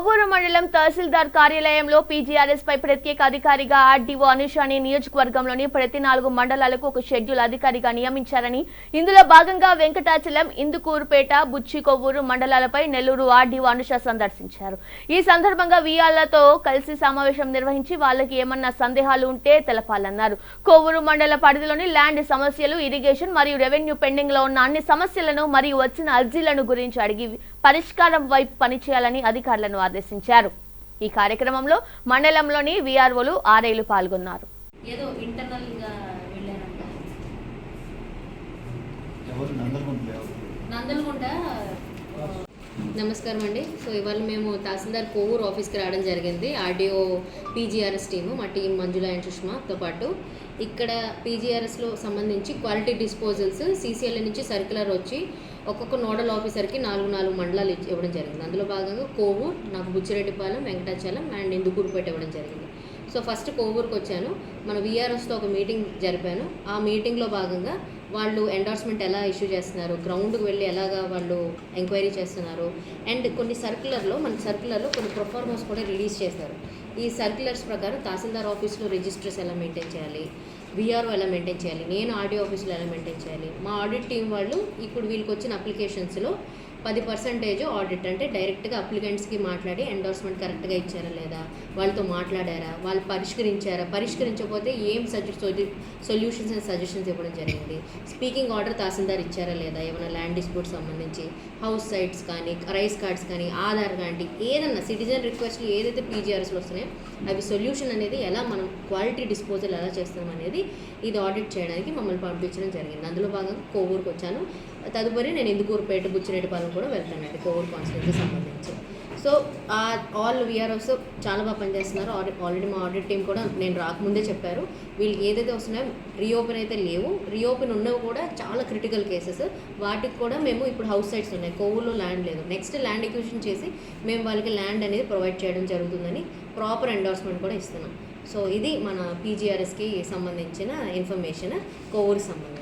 కొవ్వూరు మండలం తహసీల్దార్ కార్యాలయంలో పీజీఆర్ఎస్ పై ప్రత్యేక అధికారిగా ఆర్డీఓ అనుషాని నియోజకవర్గంలోని ప్రతి నాలుగు మండలాలకు ఒక షెడ్యూల్ అధికారిగా నియమించారని. ఇందులో భాగంగా వెంకటాచలం ఇందుకూరుపేట బుచ్చి కొవ్వూరు మండలాలపై నెల్లూరు ఆర్డీఓ అనుష సందర్శించారు. ఈ సందర్భంగా వీఆర్లతో కలిసి సమావేశం నిర్వహించి వాళ్ళకి ఏమన్నా సందేహాలు ఉంటే తెలపాలన్నారు. కొవ్వూరు మండల పరిధిలోని ల్యాండ్ సమస్యలు ఇరిగేషన్ మరియు రెవెన్యూ పెండింగ్లో ఉన్న అన్ని సమస్యలను మరియు వచ్చిన అర్జీలను గురించి అడిగి పరిష్కారం వైపు పనిచేయాలని అధికారులను ఆదేశించారు ఈ కార్యక్రమంలో మండలంలోని వీఆర్ఓలు ఆర్ఐలు పాల్గొన్నారు. ఏదో ఇంటర్నల్గా వెళ్ళారంట. ఎవరు? నందలగుంటలో ఎవరు నందలగుంట నమస్కారం అండి. సో ఇవాళ మేము తహసీల్దార్ కోవూరు ఆఫీస్కి రావడం జరిగింది. ఆర్డీఓ పీజీఆర్ఎస్ టీము మా టీం మంజుల అండ్ సుష్మాతో పాటు. ఇక్కడ పీజీఆర్ఎస్లో సంబంధించి క్వాలిటీ డిస్పోజల్స్ సీసీఎల్ నుంచి సర్క్యులర్ వచ్చి ఒక్కొక్క నోడల్ ఆఫీసర్కి నాలుగు నాలుగు మండలాలు ఇచ్చి- ఇవ్వడం జరిగింది. అందులో భాగంగా కోవూరు నాకు బుచ్చిరెడ్డిపాలెం వెంకటాచలం అండ్ ఇందుకూరుపేట ఇవ్వడం జరిగింది. సో ఫస్ట్ కోవూరుకి వచ్చాను. మన విఆర్ఎస్తో ఒక మీటింగ్ జరిపాను. ఆ మీటింగ్లో భాగంగా వాళ్ళు ఎండార్స్మెంట్ ఎలా ఇష్యూ చేస్తున్నారు గ్రౌండ్కి వెళ్ళి ఎలాగా వాళ్ళు ఎంక్వైరీ చేస్తున్నారు అండ్ కొన్ని సర్క్యులర్లో మన సర్క్యులర్లో కొన్ని ప్రొఫార్మర్స్ కూడా రిలీజ్ చేశారు. ఈ సర్క్యులర్స్ ప్రకారం తహసీల్దార్ ఆఫీస్లో రిజిస్టర్స్ ఎలా మెయింటైన్ చేయాలి విఆర్ఓ ఎలా మెయింటైన్ చేయాలి నేను ఆడియో ఆఫీస్లో ఎలా మెయింటైన్ చేయాలి మా ఆడిట్ టీం వాళ్ళు ఇప్పుడు వీళ్ళకి వచ్చిన అప్లికేషన్స్లో పది పర్సెంటేజ్ ఆడిట్ అంటే డైరెక్ట్గా అప్లికెంట్స్కి మాట్లాడి ఎండోర్స్మెంట్ కరెక్ట్గా ఇచ్చారా లేదా? వాళ్ళతో మాట్లాడారా? వాళ్ళు పరిష్కరించారా? పరిష్కరించకపోతే ఏం సజె సొల్యూషన్స్ అండ్ సజెషన్స్ ఇవ్వడం జరిగింది? స్పీకింగ్ ఆర్డర్ తహసీల్దార్ ఇచ్చారా లేదా? ఏమైనా ల్యాండ్ డిస్ప్యూట్ సంబంధించి హౌస్ సైట్స్ కానీ రైస్ కార్డ్స్ కానీ ఆధార్ కానీ ఏదన్నా సిటిజన్ రిక్వెస్ట్లు ఏదైతే పీజీఆర్ఎస్లో వస్తున్నాయో అవి సొల్యూషన్ అనేది ఎలా మనం క్వాలిటీ డిస్పోజల్ ఎలా చేస్తాం అనేది ఇది ఆడిట్ చేయడానికి మమ్మల్ని పంపించడం జరిగింది. అందులో భాగంగా కోవూరుకు వచ్చాను తదుపరి నేను ఇందుకూరుపేట బుచ్చిరెడ్డిపాలెం కూడా వెళ్తానండి కోవిడ్ కాన్స్టిట్యూన్సీ సంబంధించి. సో ఆల్ విఆర్ఓస్ చాలా బాగా పనిచేస్తున్నారు. ఆల్రెడీ ఆల్రెడీ మా ఆడిట్ టీం కూడా నేను రాకముందే చెప్పారు. వీళ్ళు ఏదైతే వస్తున్నాయో రీఓపెన్ అయితే లేవు. రీఓపెన్ ఉన్నవి కూడా చాలా క్రిటికల్ కేసెస్. వాటికి కూడా మేము ఇప్పుడు హౌస్ సైట్స్ ఉన్నాయి. కోవులో ల్యాండ్ లేదు. నెక్స్ట్ ల్యాండ్ ఎక్విజిషన్ చేసి మేము వాళ్ళకి ల్యాండ్ అనేది ప్రొవైడ్ చేయడం జరుగుతుందని ప్రాపర్ ఎండార్స్మెంట్ కూడా ఇస్తున్నాం. సో ఇది మన పీజీఆర్ఎస్కి సంబంధించిన ఇన్ఫర్మేషన్. కోవూరుకి సంబంధించి.